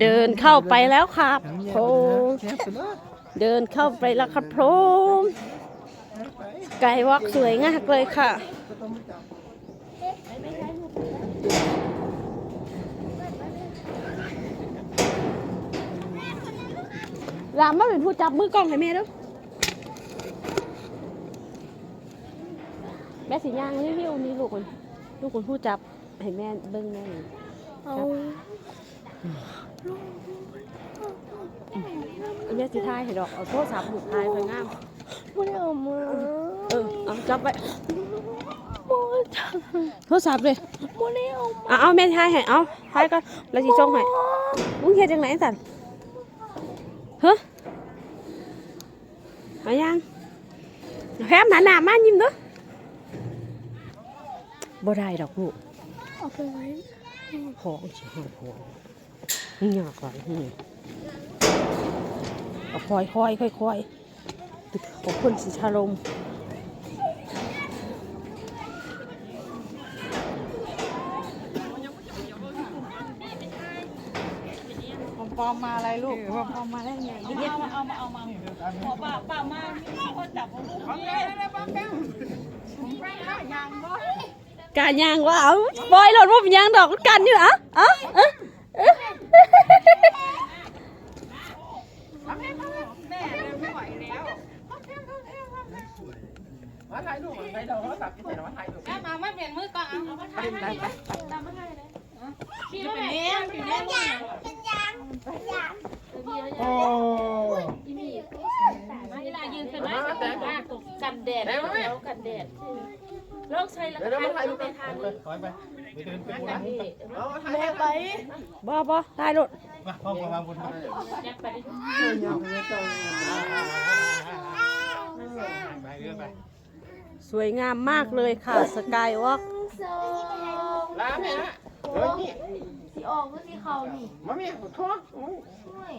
เดินเข้าไปแล้วครับโพไปนะแคบไปเดินเข้าไปแล้วครับโพมไก่วักสวยงากเลยค่ะก็ต้องไม่จับรามมาเป็นผู้จับมือกล้องให้แม่ด้วยแม่สีย่างรีวิวนี่ลูกคนลูกคนผู้จับให้แม่เบิ้งแม่นี่เอาแม่สิทายให้ดอกเอาโทรศัพท์ลูกทายไปงามไม่ได้เอามาเออเอาจับไปโมจังโทรศัพท์เลยไม่ได้เอามาเอาเอาแม่ทายให้เอาทายก็แล้วสิส่งให้มึงเฮ็ดจังไหนสันเฮ้อเอายังแพมหนาหนามายิ้มเด้อบ่ได้ดอกลูกเอาไปไว้ของสิหาของ นี่ยากก่อนนี่ค่อยค่อยค่อยค่อยของคนสิชาลมปอมมาอะไรลูกปอมมาได้ไงเอามาเอามาเอามาขอป่าป่ามามีคนจับของลูกนี่ได้ป้าแป้งผมแป้งได้ยังบ่กายางว่าเอาบอยหลดว่าเป็นยางดอกกันอยู่อะอะอ๊ะเอ๊ะ แม่ไม่ไหวแล้ว มาถ่ายรูปถ่ายดอกเขาตัดที่ไหนมาถ่ายรูปแม่มาไม่เปลี่ยนมือก่อนเอามาถ่ายให้ตามมาถ่ายเลยพี่เป็นเนี้ยเป็นเนี้ยโอ้เวลายืนขึ้นไว้กันแดดแล้วกันแดดโรคใช้แล้วเดี๋ยวเดี๋ยวมาถ่ายรูปไปกันทานไปถอยไปไปเดินไปดูนะเอามาถ่ายแม่ไปบ่บ่ตายหลดมาพ่อกับวางบนยักไปดิไปเรื่อยไป สวยงามมากเลยค่ะ สกายวอล์กสองลาแม่ฮะเฮ้ยนี่สีออกก็สีเขานี่มาแม่ท้อช่วย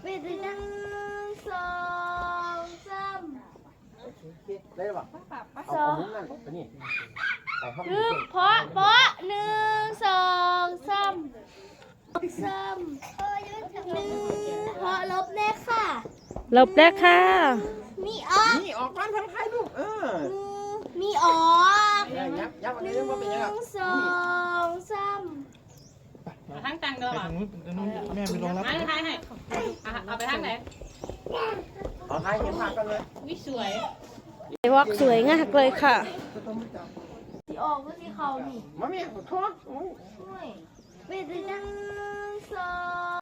เป็นหนึ่งสองสามได้ป่ะเอาเอามุ้งนั่นไปนี่ไปห้องคือเพาะเพาะหนึ่งสองสามสามหนึ่งเพาะลบเลขค่ะ ลบแล้ค่ะ มีออกนี่ออกก่อนพันถ่ายรูปเออ มีออกยับยับอันหนี้นึ่งว่าเป็นยังไงสองสามทั้งตังเดิมไปอะทางนู้นทางนู้นแม่ไปลงรับมาถ่ายให้เอาไปทางไหนเอาถ่ายเห็นภาพกันเลยวิสวยสกายวอล์กสวยงากเลยค่ะก็ต้องไม่จับสีออกก็สีเขานี่มาแม่ท้อช่วยเป็นหนึ่ง